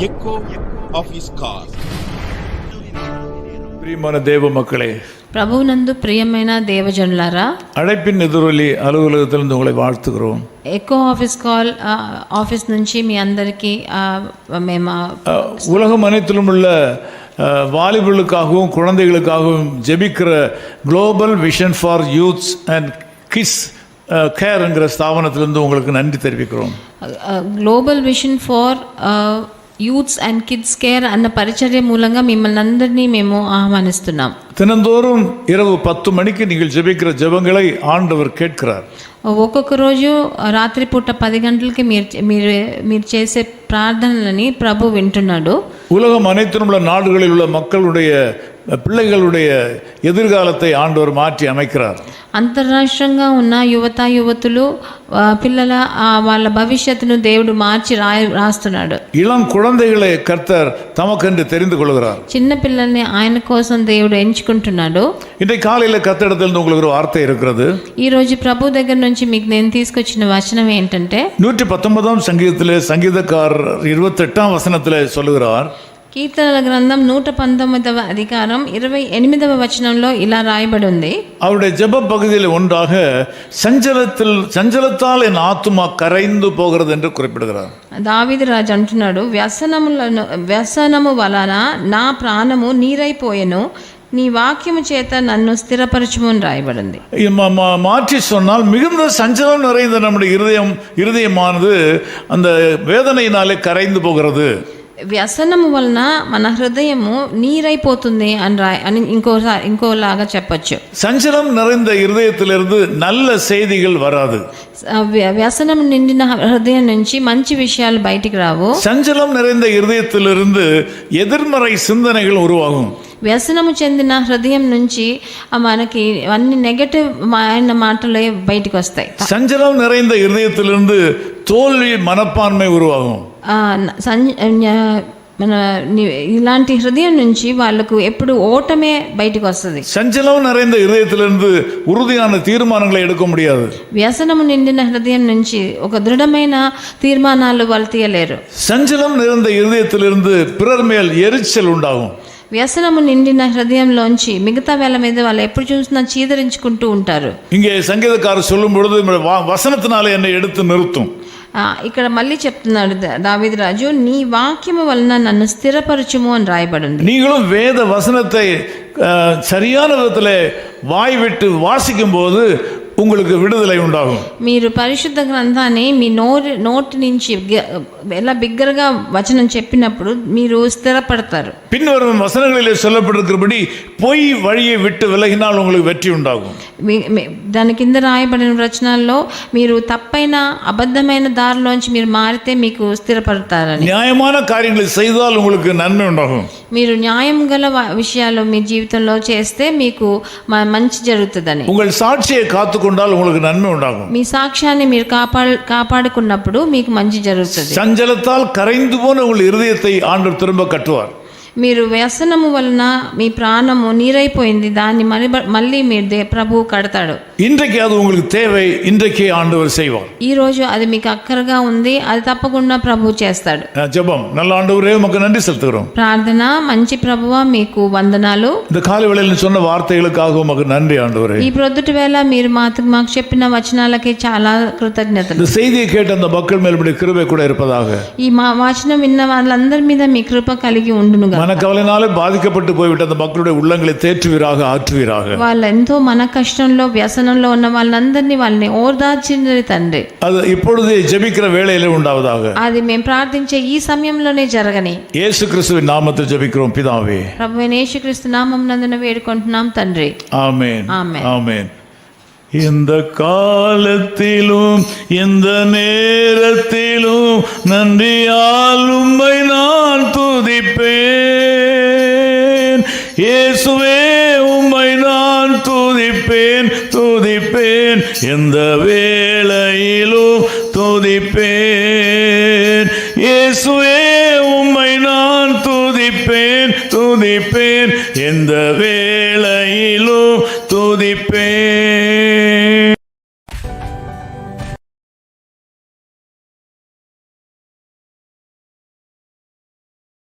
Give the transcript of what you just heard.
echo of his call. பிரியமான தேவ மக்களே ప్రభువునందు ప్రియమైన దేవజనులారా அழைப்பின் எதிரொலி அலுவலகத்திலிருந்து உங்களை வாழ்த்துகிறோம் ఎకో ఆఫీస్ కాల్ ఆ, ఆఫీస్ నుంచి మీ అందరికీ ఆ, మేము ఆ, அஹ், உலகம் அனைத்திலும் உள்ள அஹ், வாலிபர்களுக்காகவும் குழந்தைகளுக்காகவும் ஜெபிக்கிற Global Vision for Youths and Kids கேர்ங்கிற ஸ்தாபனத்திலிருந்து உங்களுக்கு நன்றி தெரிவிக்கிறோம் ఆ, గ్లోబల్ విషన్ ఫార్ ఆ, యూత్స్ అండ్ కిడ్స్ కేర్ అన్న పరిచర్య మూలంగా మిమ్మల్ని అందరినీ మేము ఆహ్వానిస్తున్నాం தினந்தோறும் இரவு பத்து மணிக்கு நீங்கள் ஜெபிக்கிற ஜெபங்களை ஆண்டவர் கேட்கிறார் ఒక్కొక్క రోజు రాత్రిపూట పది గంటలకి మీరు మీరు మీరు చేసే ప్రార్థనలని ప్రభు వింటున్నాడు உலகம் அனைத்திலும் உள்ள நாடுகளில் உள்ள மக்களுடைய பிள்ளைகளுடைய எதிர்காலத்தை ஆண்டவர் மாற்றி அமைக்கிறார் అంతర్రాష్ట్రంగా ఉన్న యువత యువతులు ఆ, పిల్లల ఆ, వాళ్ళ భవిష్యత్తును దేవుడు మార్చి రాయ రాస్తున్నాడు இளம் குழந்தைகளை கர்த்தர் தமக்கென்று தெரிந்து கொள்கிறார் చిన్న పిల్లల్ని ఆయన కోసం దేవుడు ఎంచుకుంటున్నాడు இன்றைக்கு காலையில் கர்த்தரிடத்திலிருந்து உங்களுக்கு ஒரு வார்த்தை இருக்கிறது ఈ రోజు ప్రభు దగ్గర నుంచి మీకు నేను తీసుకొచ్చిన వచనం ఏంటంటే நூற்றி பத்தொன்பதாம் சங்கீதத்திலே சங்கீதக்காரர் இருபத்தெட்டாம் வசனத்திலே சொல்லுகிறார் కీర్తనల గ్రంథం నూట పంతొమ్మిదవ అధికారం ఇరవై ఎనిమిదవ వచనంలో ఇలా రాయబడి ఉంది அவருடைய ஜெப பகுதியில் ஒன்றாக சஞ்சலத்தில் சஞ்சலத்தால் என் ஆத்துமா கரைந்து போகிறது என்று குறிப்பிடுகிறார் దావిది రాజు అంటున్నాడు వ్యసనములను వ్యసనము వలన నా ప్రాణము నీరైపోయెను నీ వాక్యము చేత నన్ను స్థిరపరచుము అని రాయబడింది இது மா- மா- மாற்றி சொன்னால் மிகுந்த சஞ்சலம் நிறைந்த நம்முடைய இருதயம் இருதயமானது அந்த வேதனையினாலே கரைந்து போகிறது వ్యసనము వలన మన హృదయము నీరైపోతుంది అని రా అని ఇంకోసారి ఇంకోలాగా చెప్పొచ్చు சஞ்சலம் நிறைந்த இருதயத்திலிருந்து நல்ல செய்திகள் வராது ఆ వ్య- వ్యసనం నిండిన హృదయం నుంచి మంచి విషయాలు బయటికి రావు சஞ்சலம் நிறைந்த இருதயத்திலிருந்து எதிர்மறை சிந்தனைகள் உருவாகும் వ్యసనము చెందిన హృదయం నుంచి ఆ మనకి అన్ని నెగటివ్ అయిన మాటలే బయటికి వస్తాయి சஞ்சலம் நிறைந்த இருதயத்திலிருந்து தோல்வி மனப்பான்மை உருவாகும் ఆ, న- సం- న్య- మన ని- ఇలాంటి హృదయం నుంచి వాళ్ళకు ఎప్పుడు ఓటమే బయటికి వస్తుంది சஞ்சலம் நிறைந்த இருதயத்திலிருந்து உறுதியான தீர்மானங்களை எடுக்க முடியாது వ్యసనము నిండిన హృదయం నుంచి ఒక దృఢమైన తీర్మానాలు వాళ్ళు తీయలేరు சஞ்சலம் நிறைந்த இருதயத்திலிருந்து பிறர் மேல் எரிச்சல் உண்டாகும் వ్యసనము నిండిన హృదయంలోంచి మిగతా వేళ మీద వాళ్ళు ఎప్పుడు చూసినా చీదరించుకుంటూ ఉంటారు இங்கே சங்கீதக்காரர் சொல்லும் பொழுது "வா- வசனத்தினாலே என்னை எடுத்து நிறுத்தும் ఆ, ఇక్కడ మళ్ళీ చెప్తున్నాడు దా- దావీదు రాజు నీ వాక్యము వలన నన్ను స్థిరపరచుము అని రాయబడింది நீங்களும் வேத வசனத்தை அஹ், சரியான விதத்தில் வாய் விட்டு வாசிக்கும் போது உங்களுக்கு விடுதலை உண்டாகும் మీరు పరిశుద్ధ గ్రంథాన్ని మీ నోరు నోటి నుంచి గ- ఎలా బిగ్గరగా వచనం చెప్పినప్పుడు మీరు స్థిరపడతారు பின்வரும் வசனங்களிலே சொல்லப்பட்டிருக்கிறபடி பொய் வழியை விட்டு விலகினால் உங்களுக்கு வெற்றி உண்டாகும் మీ- మీ- దాని కింద రాయబడిన వచనాల్లో మీరు తప్పైన అబద్ధమైన దారిలోంచి మీరు మారితే మీకు స్థిరపడతారని நியாயமான காரியங்களை செய்தால் உங்களுக்கு நன்மை உண்டாகும் మీరు న్యాయం గల వ- విషయాలు మీ జీవితంలో చేస్తే మీకు మ- మంచి జరుగుతుందని உங்கள் சாட்சியை காத்துக்கொண்டால் உங்களுக்கு நன்மை உண்டாகும் మీ సాక్ష్యాన్ని మీరు కాపాడు కాపాడుకున్నప్పుడు మీకు మంచి జరుగుతుంది சஞ்சலத்தால் கரைந்து போன உங்கள் இருதயத்தை ஆண்டவர் திரும்ப கட்டுவார் మీరు వ్యసనము వలన మీ ప్రాణము నీరైపోయింది దాన్ని మళ్ళీ మళ్ళీ మీరు దే ప్రభువు కడతాడు இன்றைக்கு அது உங்களுக்கு தேவை இன்றைக்கே ஆண்டவர் செய்வார் ఈ రోజు అది మీకు అక్కరగా ఉంది అది తప్పకుండా ప్రభువు చేస్తాడు அஹ் ஜெபம் நல்ல ஆண்டவரே உமக்கு நன்றி செலுத்துகிறோம் ప్రార్థన మంచి ప్రభువా మీకు వందనాలు இந்த காலை வேளையில் சொன்ன வார்த்தைகளுக்காக உமக்கு நன்றி ஆண்டவரே ఈ ప్రొద్దుటి వేళ మీరు మాకు మాకు చెప్పిన వచనాలకి చాలా కృతజ్ఞతలు இந்த செய்தியை கேட்ட அந்த மக்கள் மேல் கிருபை கூட இருப்பதாக ఈ మా వచనం విన్న వాళ్ళందరి మీద మీ కృప కలిగి ఉండునుగా மனக்கவலையினாலே பாதிக்கப்பட்டு போய்விட்ட அந்த மக்களுடைய உள்ளங்களை தேற்றுவீராக ஆற்றுவீராக వాళ్ళు ఎంతో మన కష్టంలో వ్యసనంలో ఉన్న వాళ్ళందరినీ వాళ్ళని ఓదార్చింది తండ్రి அது இப்பொழுது ஜெபிக்கிற வேளையிலே உண்டாவதாக అది మేము ప్రార్థించే ఈ సమయంలోనే జరగని இயேசு கிறிஸ்துவின் நாமத்தில் ஜெபிக்கிறோம் பிதாவே ప్రభు యేసుక్రీస్తు నామం నందున వేడుకుంటున్నాం తండ్రి ஆமென் ஆமென். ஆமென் இந்த காலத்திலும் இந்த நேரத்திலும் நன்றியால் உம்மை நான் துதிப்பேன் இயேசுவே உம்மை நான் துதிப்பேன் துதிப்பேன். எந்த வேளையிலும் துதிப்பேன். இயேசுவே உம்மை நான் துதிப்பேன் துதிப்பேன். எந்த வேளையிலும் துதிப்பேன்.